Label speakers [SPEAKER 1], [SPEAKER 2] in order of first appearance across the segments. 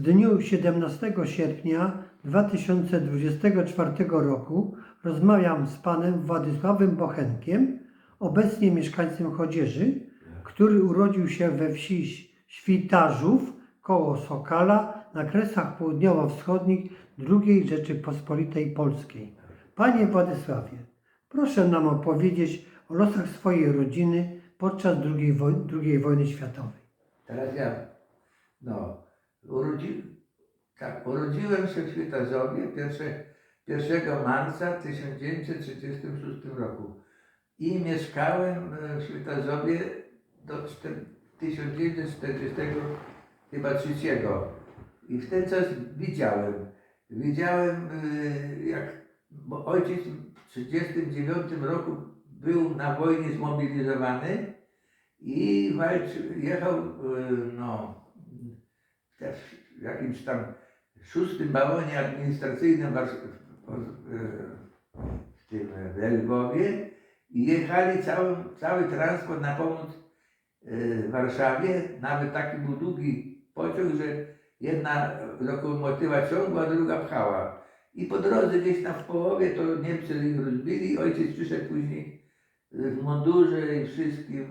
[SPEAKER 1] W dniu 17 sierpnia 2024 roku rozmawiam z panem Władysławem Bochenkiem, obecnie mieszkańcem Chodzieży, który urodził się we wsi Świtarzów koło Sokala na kresach południowo-wschodnich II Rzeczypospolitej Polskiej. Panie Władysławie, proszę nam opowiedzieć o losach swojej rodziny podczas II, II wojny światowej.
[SPEAKER 2] Teraz ja, no, urodzi, tak, urodziłem się w Świtazowie 1, 1 marca 1936 roku i mieszkałem w Świtazowie do czter- 1940 chyba trzeciego. I w ten czas widziałem, widziałem e, jak, bo ojciec w 1939 roku był na wojnie zmobilizowany i walczył, jechał e, no, w jakimś tam szóstym bałonie administracyjnym w, w, w tym w Lwowie i jechali cały, cały transport na pomoc e, Warszawie. Nawet taki był długi pociąg, że jedna lokomotywa ciągła, druga pchała. I po drodze gdzieś tam w połowie to Niemcy ich rozbili. Ojciec przyszedł później w mundurze i wszystkim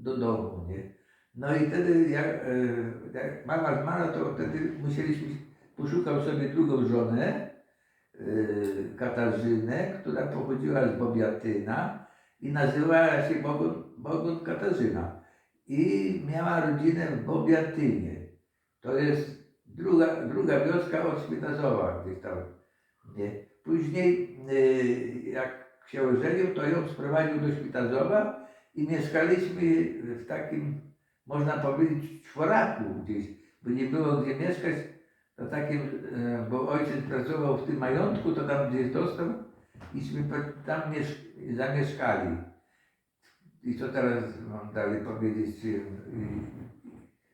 [SPEAKER 2] do domu, nie? No i wtedy jak, e, jak mama zmarła, to wtedy musieliśmy, poszukał sobie drugą żonę, e, Katarzynę, która pochodziła z Bobiatyna i nazywała się Bogun, Bogun Katarzyna. I miała rodzinę w Bobiatynie. To jest druga, druga wioska od Świtazowa gdzieś tam. Nie? Później e, jak się ożenił, to ją sprowadził do Świtazowa i mieszkaliśmy w takim, można powiedzieć, czworaku gdzieś, bo nie było gdzie mieszkać, to takim, e, bo ojciec pracował w tym majątku, to tam gdzieś dostał iśmy tam miesz- zamieszkali. I co teraz mam dalej powiedzieć?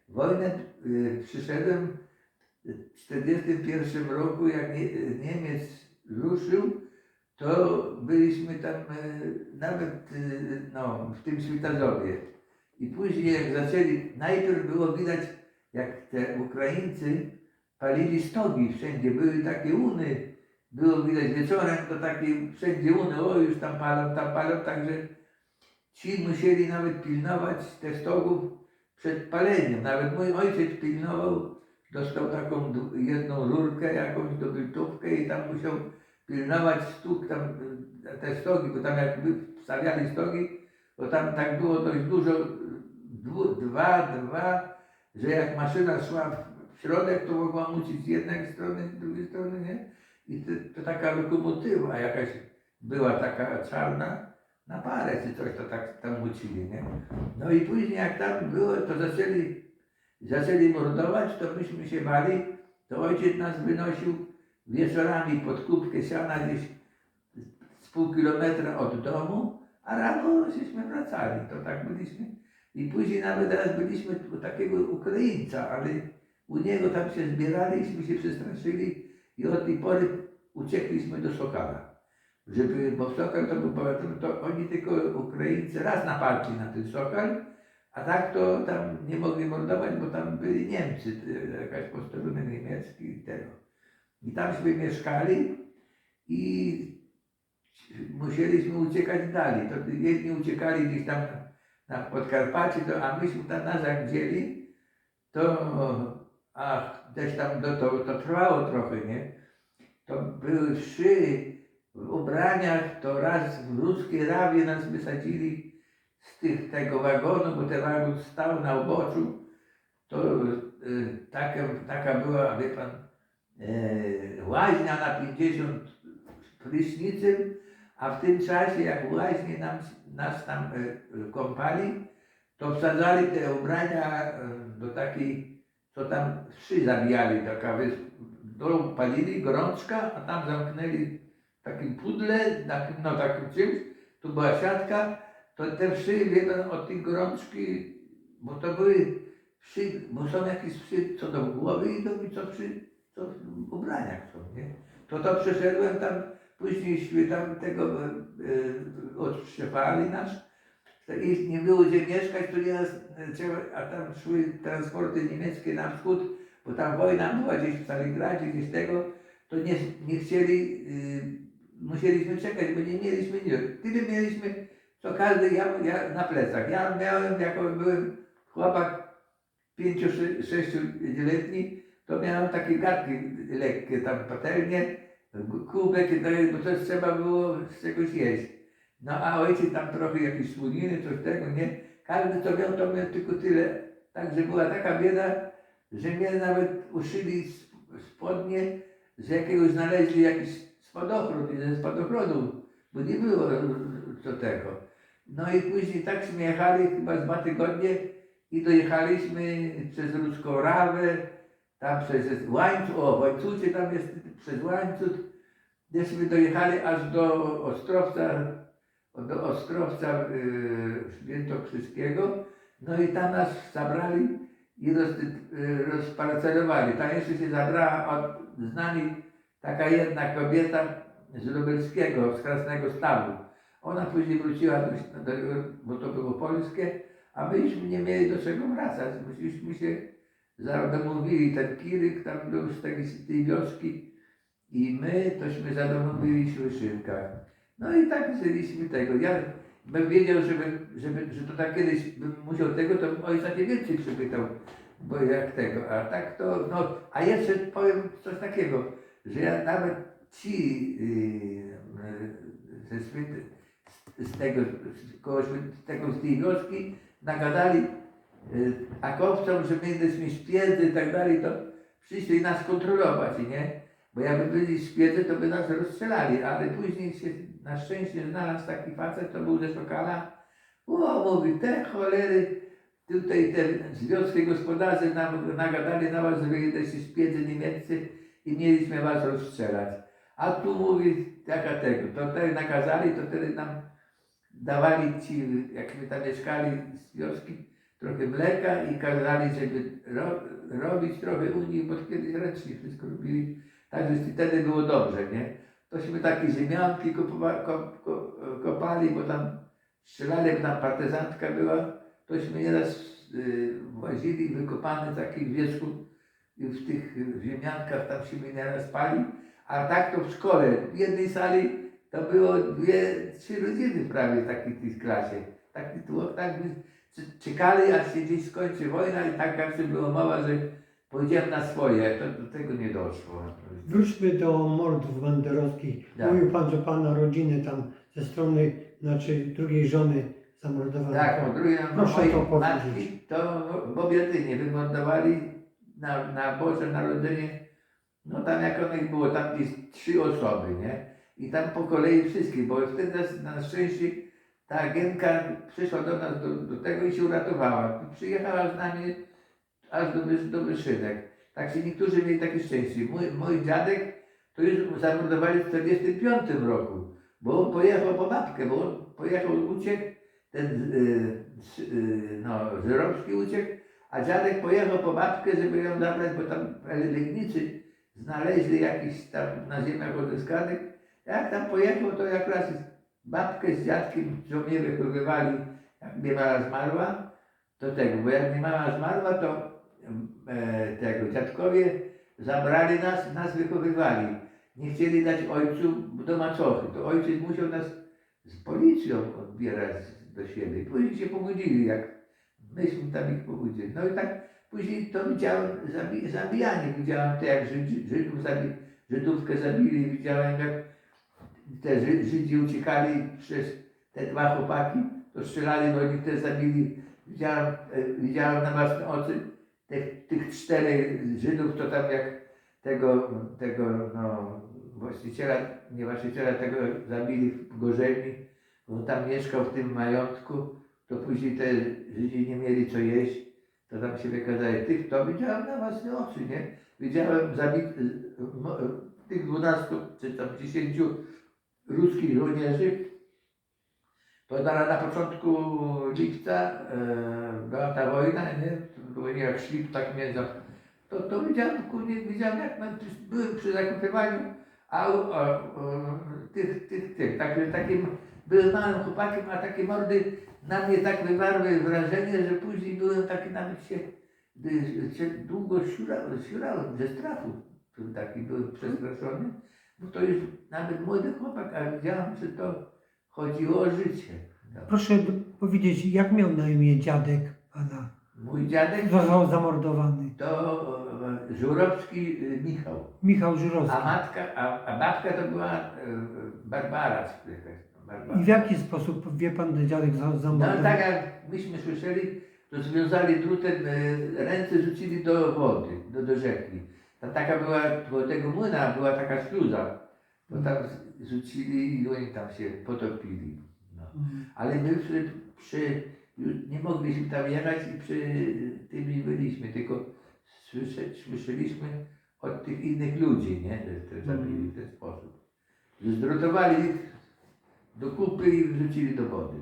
[SPEAKER 2] Wojnę y, przyszedłem w 1941 roku, jak Nie- Niemiec ruszył, to byliśmy tam e, nawet e, no, w tym Świtazowie. I później jak zaczęli, najpierw było widać, jak te Ukraińcy palili stogi wszędzie, były takie uny, było widać wieczorem, to takie wszędzie uny, o już tam palą, tam palą, także ci musieli nawet pilnować te stogów przed paleniem. Nawet mój ojciec pilnował, dostał taką jedną rurkę, jakąś dobrytówkę i tam musiał pilnować stóg tam, te stogi, bo tam jak wstawiali stogi, to tam tak było dość dużo, dwu, dwa, dwa, że jak maszyna szła w- środek, to mogła mucić z jednej strony, z drugiej strony, nie? I to, to taka lokomotywa jakaś była taka czarna, na parę czy coś to tak tam mucili, nie? No i później jak tam było, to zaczęli, zaczęli mordować, to myśmy się bali, to ojciec nas wynosił wieczorami pod kubkę siana gdzieś z pół kilometra od domu, a rano żeśmy wracali. To tak byliśmy. I później nawet raz byliśmy u takiego Ukraińca, ale u niego tam się zbieraliśmy, się przestraszyli i od tej pory uciekliśmy do Sokala. Żeby, bo Sokal to był powiedzmy, to oni tylko Ukraińcy raz napadli na ten Sokal, a tak to tam nie mogli mordować, bo tam byli Niemcy, jakaś posterunek niemiecki i tego. I tamśmy mieszkali i musieliśmy uciekać dalej. To jedni uciekali gdzieś tam na Podkarpacie, to, a myśmy tam nas jak wzięli, to ach, gdzieś tam do, to, to trwało trochę, nie? To były wszy w ubraniach, to raz w ruskie rawie nas wysadzili z tych, tego wagonu, bo ten wagon stał na uboczu. To y, taka, taka była, wie pan, e, łaźnia na 50 prysznicem, a w tym czasie, jak w łaźni nam, nas tam e, kąpali, to wsadzali te ubrania e, do takiej, co tam wszy zabijali, taka wys, dolą palili, gorączka, a tam zamknęli w takim pudle, takim, no takim czymś, tu była siatka, to te wszy, wie od tej gorączki, bo to były wszy, bo są jakieś wszy, co do głowy idą i co przy, co w ubraniach są, nie? To to przeszedłem tam, późniejśmy tam tego e, odszczepali nas i nie było gdzie mieszkać, to nieraz, e, a tam szły transporty niemieckie na wschód, bo tam wojna była gdzieś w Staligradzie, gdzieś tego, to nie, nie chcieli, y, musieliśmy czekać, bo nie mieliśmy nie, tyle mieliśmy, co każdy ja, ja na plecach. Ja miałem, jako byłem chłopak pięciu, sze- sześcioletni, to miałem takie gadki lekkie, tam patelnie, kubek, to, bo to trzeba było z czegoś jeść. No a ojciec tam trochę jakieś słoniny, coś tego, nie? Każdy co miał, to miał tylko tyle. Także była taka bieda, że mnie nawet uszyli sp- spodnie, z jakiegoś znaleźli jakiś spadochron, ze spadochronu, bo nie było co tego. No i później takśmy jechali chyba z dwa tygodnie i dojechaliśmy przez Ruską Rawę, tam przez łańcuch, o łańcucie tam jest, przez łańcuch, gdzieśmy dojechali aż do Ostrowca, do Ostrowca yy, Świętokrzyskiego, no i tam nas zabrali i roz, yy, rozparcelowali. Tam jeszcze się zabrała od, z nami taka jedna kobieta z Lubelskiego, z Krasnego Stawu. Ona później wróciła, do, do, bo to było polskie, a myśmy nie mieli do czego wracać. Myśmy się zadomówili, ten Kiryk tam był z tej, z tej wioski i my tośmy zadomówiliśmy Szynkach. No i tak żyliśmy tego. Ja bym wiedział, żeby, żeby, że to tak kiedyś bym musiał tego, to bym ojca nie więcej przypytał, bo jak tego, a tak to, no, a jeszcze powiem coś takiego, że ja nawet ci yy, ze Święty, z, z tego, z, koło z tego, z tej wioski nagadali yy, akowcom, że my jesteśmy szpiedzy i tak dalej, to przyszli nas kontrolować, nie? Bo jakby byli szpiedzy, to by nas rozstrzelali, ale później się na szczęście znalazł taki facet, to był ze Szokala. O, mówi, te cholery, tutaj te związki gospodarzy nam nagadali na was, że wy jesteście szpiedzy niemieccy i mieliśmy was rozstrzelać. A tu mówi, jaka tego, to wtedy nakazali, to wtedy nam dawali ci, jak my tam mieszkali z wioski, trochę mleka i kazali, żeby ro, robić trochę u nich, bo kiedyś ręcznie wszystko robili. Także wtedy było dobrze, nie? Tośmy takie ziemianki kupowa, ko, ko, kopali, bo tam strzelali, bo tam partyzantka była. Tośmy nieraz y, łazili, wykopane takich wierzchów i w tych ziemiankach tam się my nieraz spali. A tak to w szkole, w jednej sali to było dwie, trzy rodziny prawie takiej w tej klasie. Tak c- czekali, aż się gdzieś skończy wojna i tak jak było mowa, że pójdziemy na swoje, to do tego nie doszło.
[SPEAKER 1] Wróćmy do mordów banderowskich.
[SPEAKER 2] Tak.
[SPEAKER 1] Mówił Pan, że Pana rodziny tam ze strony, znaczy drugiej żony zamordowano.
[SPEAKER 2] Tak, po drugie, no,
[SPEAKER 1] Proszę to powiedzieć.
[SPEAKER 2] matki to w Objadynie wymordowali na, na Boże Narodzenie. No tam jak one ich było, tam gdzieś trzy osoby, nie? I tam po kolei wszystkich, bo wtedy na szczęście ta agentka przyszła do nas do, do tego i się uratowała. Przyjechała z nami aż do, do Wyszynek. Tak się niektórzy mieli takie szczęście. Mój, mój dziadek to już zamordowali w 1945 roku, bo on pojechał po babkę, bo on pojechał, uciekł, ten y, s- y, no, Żyrowski uciekł, a dziadek pojechał po babkę, żeby ją zabrać, bo tam Legnicy znaleźli jakiś tam na ziemiach odzyskanych. Jak tam pojechał, to jak raz babkę z dziadkiem, co mnie wychowywali, jak mnie mama zmarła, to tego, bo jak mnie mama zmarła, to e, tego dziadkowie zabrali nas, nas wychowywali. Nie chcieli dać ojcu do macochy. To ojciec musiał nas z policją odbierać do siebie. Później się pobudzili, jak myśmy tam ich pobudzili. No i tak później to widziałem zabi zabijanie. Widziałem to, jak Żydzi, Żydów zabi Żydówkę zabili. Widziałem, jak te Ży Żydzi uciekali przez te dwa chłopaki, to strzelali do nich, też zabili. Widziałem, e, widziałem na własne oczy tych, tych czterech Żydów, to tam jak tego, tego no, właściciela, nie właściciela, tego zabili w Gorzelni, on tam mieszkał w tym majątku, to później te Żydzi nie mieli co jeść, to tam się wykazali. Tych to widziałem na własne oczy, nie? Widziałem zabit, tych dwunastu czy tam dziesięciu ruskich żołnierzy, to na, na początku lipca e, była ta wojna, nie? To jak szli tak między. To, to widziałem, kurde, widziałem jak na, byłem przy zakupywaniu a, a, tych, tych, tych. Także takim byłem małym chłopakiem, a takie mordy na mnie tak wywarły wrażenie, że później byłem taki nawet się się długo siurałem, siurałem ze strachu, taki byłem przestraszony, bo to już nawet młody chłopak, a widziałem, że to chodziło o życie. No.
[SPEAKER 1] Proszę powiedzieć, jak miał na imię dziadek pana?
[SPEAKER 2] Mój dziadek
[SPEAKER 1] Został zamordowany.
[SPEAKER 2] to e, Żurowski e, Michał,
[SPEAKER 1] Michał Żurowski.
[SPEAKER 2] a matka, a, a babka to była e, Barbara. tam, Barbara.
[SPEAKER 1] I w jaki sposób, wie pan, ten dziadek za-
[SPEAKER 2] No
[SPEAKER 1] zamordowany?
[SPEAKER 2] tak jak myśmy słyszeli, to związali drutem, e, ręce rzucili do wody, do, do rzeki. Tam taka była, bo tego młyna była taka śluza, to tam z- rzucili i oni tam się potopili. No.
[SPEAKER 1] Mm.
[SPEAKER 2] Ale my przy, przy, nie mogliśmy tam jechać i przy tymi byliśmy, tylko słysze, słyszeliśmy od tych innych ludzi, nie, że to zabili w ten sposób. Że zdrutowali ich do kupy i wrzucili do wody.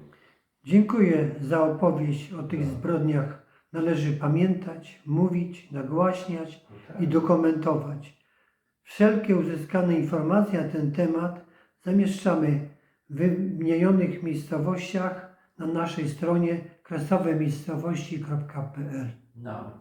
[SPEAKER 1] Dziękuję za opowieść o tych zbrodniach. Należy pamiętać, mówić, nagłaśniać i dokumentować. Wszelkie uzyskane informacje na ten temat zamieszczamy w wymienionych miejscowościach na naszej stronie kresowemiejscowości.pl.
[SPEAKER 2] No.